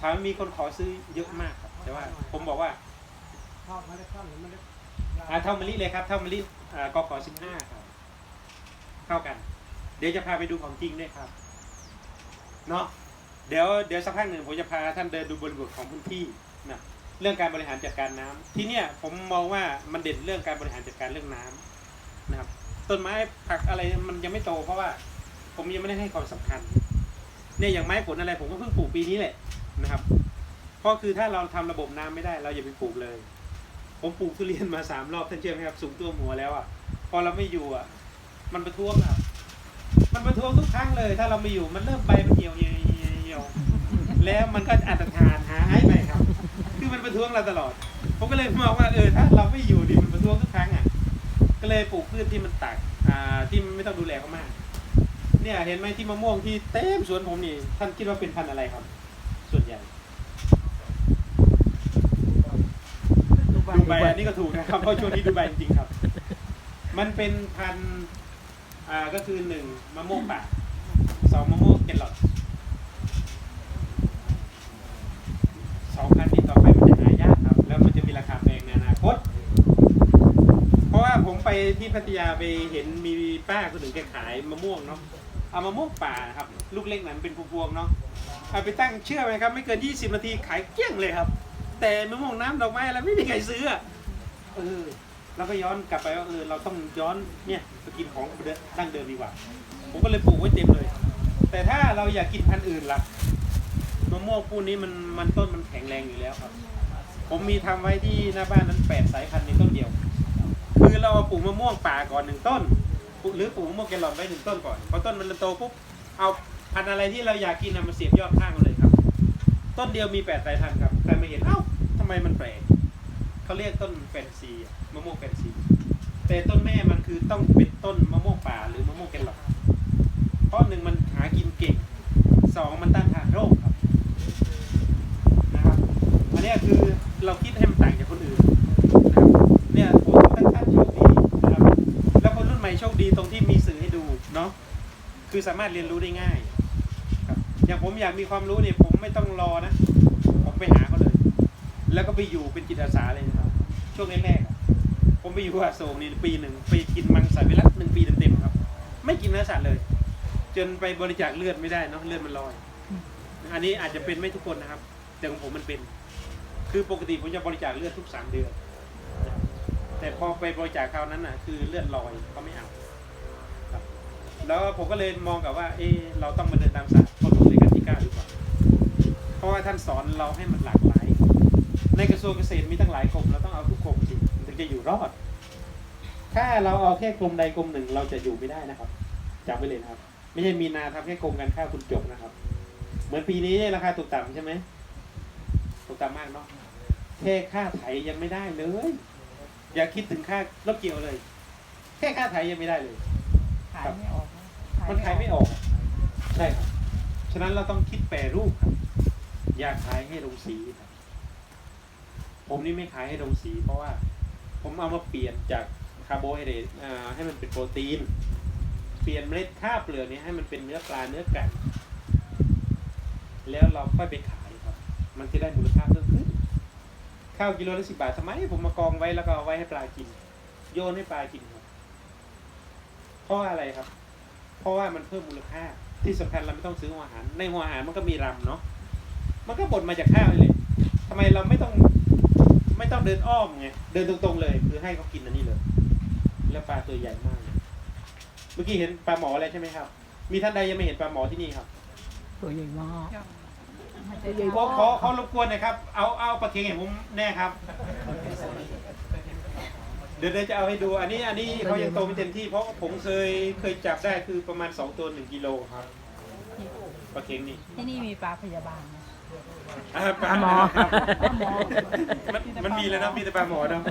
ถามว่ามีคนขอซื้อเยอะมากครับ แต่ว่าผมบอกว่าชอบเมล็ดข้าวหรือเมล็ดอ่าเท่ามะลิเลยครับ เท่ามะลิอ่ากขอสิบห้าครับเท่ากัน เดี๋ยวจะพาไปดูของจริงด้วยครับเนาะเดี๋ยวเดี๋ยวสักพักหนึ่งผมจะพาท่านเดินดูบริบทของพื้นที่นะเรื่องการบริหารจัดการน้ำที่เนี่ยผมมองว่ามันเด่นเรื่องการบริหารจัดการเรื่องน้ำนะครับต้นไม้ผักอะไรมันยังไม่โต เพราะว่า ผมยังไม่ได้ให้ความสำคัญเนี่ยอย่างไม้ผลอะไร ผมก็เพิ่งปลูกปีนี้แหละ นะครับเพราะคือถ้าเราทำระบบน้ำไม่ได้ เราอย่าไปปลูกเลย ผมปลูกทุเรียนมาสามรอบท่านเชื่อไหมครับสูงตัวหัวแล้วอะพอเราไม่อยู่อะ มันประท้วงครับมันประท้วงทุกครั้งเลย ถ้าเราไม่อยู่มันเริ่มใบมันเหี่ยวเหี่ยวเหี่ยวเหี่ยวแล้วมันก็อัตรธานหายไปครับ คือมันประท้วงเราตลอด ผมก็เลยมองว่าเออถ้าเราไม่อยู่ดิมันประท้วงทุกครั้งอะก็เลยปลูกพืชที่มันตักอ่าที่ไม่ต้องดูแลเขามาก เนี่ยเห็นไหมที่มะม่วงที่เต็มสวนผมนี่ท่านคิดว่าเป็นพันธุ์อะไรครับ ส่วนใหญ่ ดูใบดูใบอันนี้ก็ถูกนะครับเพราะช่วงนี้ดูใบจริงๆครับ มันเป็นพันธุ์อ่าก็คือหนึ่งมะม่วงป่าสองมะม่วงเกลอดสองพันธุ์นี้ต่อไปมันจะหายากครับ แล้วมันจะมีราคาแพงในอนาคต เพราะว่าผมไปที่พัทยาไปเห็นมีป้าคนหนึ่งแกขายมะม่วงเนาะเอามะม่วงป่าครับ ลูกเล็กนั้นเป็นพวงๆเนาะเอาไปตั้งเชื่อไหมครับ ไม่เกิน 20 นาทีขายเกลี้ยงเลยครับ แต่มะม่วงน้ำดอกไม้อะไรไม่มีใครซื้ออะเออเราก็ย้อนกลับไปว่าเออเราต้องย้อนเนี่ยไปกินของดั้งเดิมดีกว่า ผมก็เลยปลูกไว้เต็มเลย แต่ถ้าเราอยากกินพันธุ์อื่นล่ะมะม่วงพวกนี้มันมันต้นมันแข็งแรงอยู่แล้วครับ ผมมีทำไว้ที่หน้าบ้านนั้นแปดสายพันธุ์ในต้นเดียว คือเราเอาปลูกมะม่วงป่าก่อนหนึ่งต้น หรือปลูกมะม่วงแกลลอนไว้หนึ่งต้นก่อนพอต้นมันโตปุ๊บเอาพันธุ์อะไรที่เราอยากกินนะมาเสียบยอดข้างเลยครับ ต้นเดียวมีแปดสายพันธุ์ครับ แต่มาเห็นเอ้าทำไมมันแปลกเขาเรียกต้นแฟนซีมะม่วงแฟนซี แต่ต้นแม่มันคือต้องเป็นต้นมะม่วงป่าหรือมะม่วงแกลลอนเพราะหนึ่งมันหากินเก่งสองมันต้านทานโรคครับนะครับอันนี้คือเราคิดให้มันต่างจากคนอื่นนะครับเนี่ยผมท่านท่านโชคดีนะครับแล้วคนรุ่นใหม่โชคดีตรงที่มีสื่อให้ดูเนาะคือสามารถเรียนรู้ได้ง่าย อย่างผมอยากมีความรู้เนี่ยผมไม่ต้องรอนะ ผมไปหาเขาเลย แล้วก็ไปอยู่เป็นจิตอาสาเลยนะครับ ช่วงแรกๆผมไปอยู่อาโศกนี่ปีหนึ่งไปกินมังสวิรัตหนึ่งปีเต็มๆครับ ไม่กินเนื้อสัตว์เลย จนไปบริจาคเลือดไม่ได้เนาะเลือดมันลอย อันนี้อาจจะเป็นไม่ทุกคนนะครับ แต่ของผมมันเป็น คือปกติผมจะบริจาคเลือดทุกสามเดือนแต่พอไปบริจาคคราวนั้นน่ะ คือเลือดลอยเขาไม่เอาแล้วผมก็เลยมองกับว่า เออเราต้องมาเดินตามศาส ตร์พ่อหลวงในการที่เก้าดีกว่าเพราะว่าท่านสอนเราให้มันหลากหลาย ในกระทรวงเกษตรมีตั้งหลายกรมเราต้องเอาทุกกรมสิถึงจะอยู่รอด ถ้าเราเอาแค่กรมใดกรมหนึ่งเราจะอยู่ไม่ได้นะครับจำไว้เลยนะครับ ไม่ใช่มีนาทำแค่กรมการข้าวคุณจบนะครับ เหมือนปีนี้ราคาตกต่ำใช่ไหมตกต่ำมากเนาะแค่ค่าไถยังไม่ได้เลย อย่าคิดถึงค่ารถเกี่ยวเลย แค่ค่าไถยังไม่ได้เลยขายไม่ออกมันขายไม่ออก ใช่ครับ ฉะนั้นเราต้องคิดแปรรูปครับอยากขายให้โรงสีครับผมนี่ไม่ขายให้โรงสี เพราะว่า ผมเอามาเปลี่ยนจากคาร์โบไฮเดรตให้มันเป็นโปรตีน เปลี่ยนเมล็ดข้าวเปลือกนี้ให้มันเป็นเนื้อปลาเนื้อไก่แล้วเราค่อยไปขายครับ มันจะได้มูลค่าเพิ่มขึ้น ข้าวกิโลละสิบาททำไมผมมากองไว้แล้วก็เอาไว้ให้ปลากิน โยนให้ปลากินครับเพราะอะไรครับ เพราะว่ามันเพิ่มมูลค่า ที่สำคัญเราไม่ต้องซื้อหัวอาหาร ในหัวอาหารมันก็มีรำเนาะมันก็บดมาจากข้าวนี่เลยทำไมเราไม่ต้องไม่ต้องเดินอ้อมไงเดินตรงๆเลยคือให้เขากินอันนี้เลย แล้วปลาตัวใหญ่มากเลยเมื่อกี้เห็นปลาหมอแล้วใช่ไหมครับ มีท่านใดยังไม่เห็นปลาหมอที่นี่ครับตัวใหญ่มากขอขอขอรบกวนหนะครับ เอาเอาปลาเค็งให้ผมแน่ครับ เดี๋ยวเดี๋ยวจะเอาให้ดูอันนี้อันนี้เขายังโตไม่เต็มที่เพราะผมเคยเคยจับได้คือประมาณ 2 ตัว 1กิโลครับปลาเค็งนี่ที่นี่มีปลาพยาบาลไหมอ่าปลาหมอครับมันมันมีแล้วนะมีแต่ปลาหมอเนาะ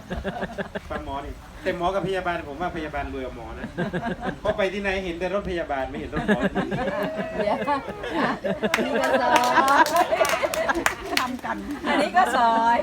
ปลาหมอนี่แต่หมอกับพยาบาลผมว่าพยาบาลรวยกว่าหมอนะเพราะไปที่ไหนเห็นแต่รถพยาบาลไม่เห็นรถหมอ เดี๋ยวอันนี้ก็ซอยทำกัน อันนี้ก็ซอย